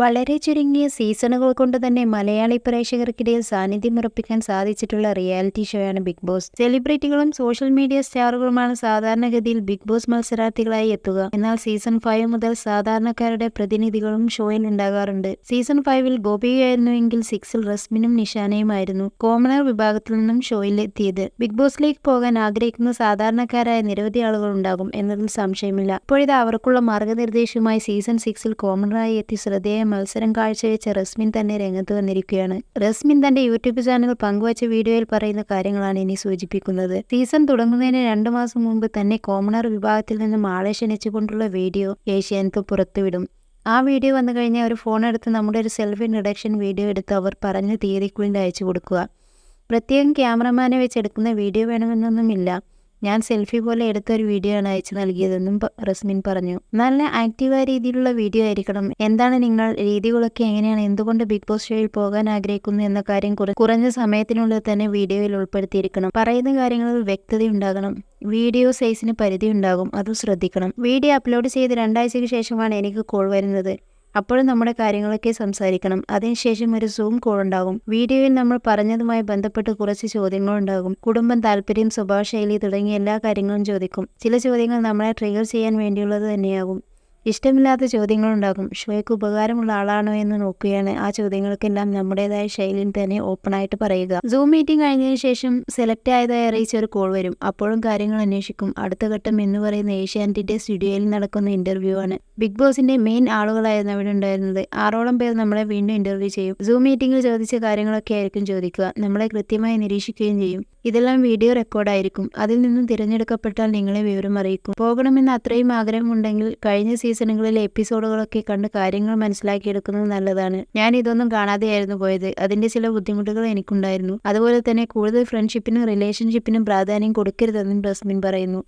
വളരെ ചുരുങ്ങിയ സീസണുകൾ കൊണ്ട് തന്നെ മലയാളി പ്രേക്ഷകർക്കിടയിൽ സാന്നിധ്യം ഉറപ്പിക്കാൻ സാധിച്ചിട്ടുള്ള റിയാലിറ്റി ഷോയാണ് ബിഗ് ബോസ്. സെലിബ്രിറ്റികളും സോഷ്യൽ മീഡിയ സ്റ്റാറുകളുമാണ് സാധാരണഗതിയിൽ ബിഗ് ബോസ് മത്സരാർത്ഥികളായി എത്തുക. എന്നാൽ സീസൺ ഫൈവ് മുതൽ സാധാരണക്കാരുടെ പ്രതിനിധികളും ഷോയിൽ ഉണ്ടാകാറുണ്ട്. സീസൺ ഫൈവിൽ ഗോപികയായിരുന്നുവെങ്കിൽ സിക്സിൽ റസ്മിനും നിഷാനയുമായിരുന്നു. കോമണർ വിഭാഗത്തിൽ നിന്നും ഷോയിൽ എത്തിയത്. ബിഗ് ബോസിലേക്ക് പോകാൻ ആഗ്രഹിക്കുന്ന സാധാരണക്കാരായ നിരവധി ആളുകൾ ഉണ്ടാകും എന്നതിൽ സംശയമില്ല. ഇപ്പോഴിത് അവർക്കുള്ള മാർഗനിർദ്ദേശവുമായി സീസൺ സിക്സിൽ കോമണറായി എത്തി ശ്രദ്ധേയ മത്സരം കാഴ്ചവെച്ച റസ്മിൻ തന്നെ രംഗത്ത് വന്നിരിക്കുകയാണ്. റസ്മിൻ തന്റെ യൂട്യൂബ് ചാനൽ പങ്കുവച്ച വീഡിയോയിൽ പറയുന്ന കാര്യങ്ങളാണ് ഇനി സൂചിപ്പിക്കുന്നത്. സീസൺ തുടങ്ങുന്നതിന് രണ്ടു മാസം മുമ്പ് തന്നെ കോമണർ വിഭാഗത്തിൽ നിന്നും ആളെ ക്ഷണിച്ചുകൊണ്ടുള്ള വീഡിയോ ഏഷ്യാനെറ്റ് പുറത്തുവിടും. ആ വീഡിയോ വന്നു കഴിഞ്ഞാൽ ഒരു ഫോൺ എടുത്ത് നമ്മുടെ ഒരു സെൽഫി ഇൻട്രഡക്ഷൻ വീഡിയോ എടുത്ത് അവർ പറഞ്ഞ തീയതിക്കുള്ളിൽ അയച്ചു കൊടുക്കുക. പ്രത്യേകം ക്യാമറമാനെ വെച്ചെടുക്കുന്ന വീഡിയോ വേണമെന്നൊന്നുമില്ല. ഞാൻ സെൽഫി പോലെ എടുത്ത ഒരു വീഡിയോ ആണ് അയച്ചു നൽകിയതെന്നും റസ്മിൻ പറഞ്ഞു. നല്ല ആക്റ്റീവായ രീതിയിലുള്ള വീഡിയോ ആയിരിക്കണം. എന്താണ് നിങ്ങൾ രീതികളൊക്കെ എങ്ങനെയാണ്? എന്തുകൊണ്ട് ബിഗ് ബോസ് ഷോയിൽ പോകാൻ ആഗ്രഹിക്കുന്നു എന്ന കാര്യം കുറഞ്ഞ സമയത്തിനുള്ളിൽ തന്നെ വീഡിയോയിൽ ഉൾപ്പെടുത്തിയിരിക്കണം. പറയുന്ന കാര്യങ്ങളിൽ വ്യക്തത ഉണ്ടാകണം. വീഡിയോ സൈസിന് പരിധി ഉണ്ടാകും. അത് ശ്രദ്ധിക്കണം. വീഡിയോ അപ്ലോഡ് ചെയ്ത് രണ്ടാഴ്ചയ്ക്ക് ശേഷമാണ് എനിക്ക് കോൾ വരുന്നത്. അപ്പോഴും നമ്മുടെ കാര്യങ്ങളൊക്കെ സംസാരിക്കണം. അതിനുശേഷം ഒരു സൂം കോൾ ഉണ്ടാകും. വീഡിയോയിൽ നമ്മൾ പറഞ്ഞതുമായി ബന്ധപ്പെട്ട് കുറച്ച് ചോദ്യങ്ങളുണ്ടാകും കുടുംബം താല്പര്യം സ്വഭാവശൈലി തുടങ്ങിയ എല്ലാ കാര്യങ്ങളും ചോദിക്കും. ചില ചോദ്യങ്ങൾ നമ്മളെ ട്രിഗർ ചെയ്യാൻ വേണ്ടിയുള്ളത് തന്നെയാകും. ഇഷ്ടമില്ലാത്ത ചോദ്യങ്ങളുണ്ടാകും. ഷോയ്ക്ക് ഉപകാരമുള്ള ആളാണോ എന്ന് നോക്കുകയാണ്. ആ ചോദ്യങ്ങൾക്കെല്ലാം നമ്മുടേതായ ശൈലിയിൽ തന്നെ ഓപ്പണായിട്ട് പറയുക. സൂം മീറ്റിംഗ് കഴിഞ്ഞതിന് ശേഷം സെലക്ട് ആയതായി അറിയിച്ച ഒരു കോൾ വരും. അപ്പോഴും കാര്യങ്ങൾ അന്വേഷിക്കും. അടുത്ത ഘട്ടം എന്ന് പറയുന്ന ഏഷ്യാനെറ്റിന്റെ സ്റ്റുഡിയോയിൽ നടക്കുന്ന ഇന്റർവ്യൂ ആണ്. ബിഗ് ബോസിന്റെ മെയിൻ ആളുകളായിരുന്നു അവിടെ ഉണ്ടായിരുന്നത്. ആറോളം പേർ നമ്മളെ വീണ്ടും ഇന്റർവ്യൂ ചെയ്യും. സൂം മീറ്റിംഗിൽ ചോദിച്ച കാര്യങ്ങളൊക്കെ ആയിരിക്കും ചോദിക്കുക. നമ്മളെ കൃത്യമായി നിരീക്ഷിക്കുകയും ചെയ്യും. ഇതെല്ലാം വീഡിയോ റെക്കോർഡായിരിക്കും അതിൽ നിന്നും തിരഞ്ഞെടുക്കപ്പെട്ടാൽ നിങ്ങളെ വിവരം അറിയിക്കും. പോകണമെന്ന് അത്രയും ആഗ്രഹമുണ്ടെങ്കിൽ കഴിഞ്ഞ സീസണുകളിലെ എപ്പിസോഡുകളൊക്കെ കണ്ട് കാര്യങ്ങൾ മനസ്സിലാക്കിയെടുക്കുന്നത് നല്ലതാണ്. ഞാൻ ഇതൊന്നും കാണാതെയായിരുന്നു പോയത്. അതിന്റെ ചില ബുദ്ധിമുട്ടുകൾ എനിക്കുണ്ടായിരുന്നു. അതുപോലെ തന്നെ കൂടുതൽ ഫ്രണ്ട്ഷിപ്പിനും റിലേഷൻഷിപ്പിനും പ്രാധാന്യം കൊടുക്കരുതെന്നും റസ്മിൻ പറയുന്നു.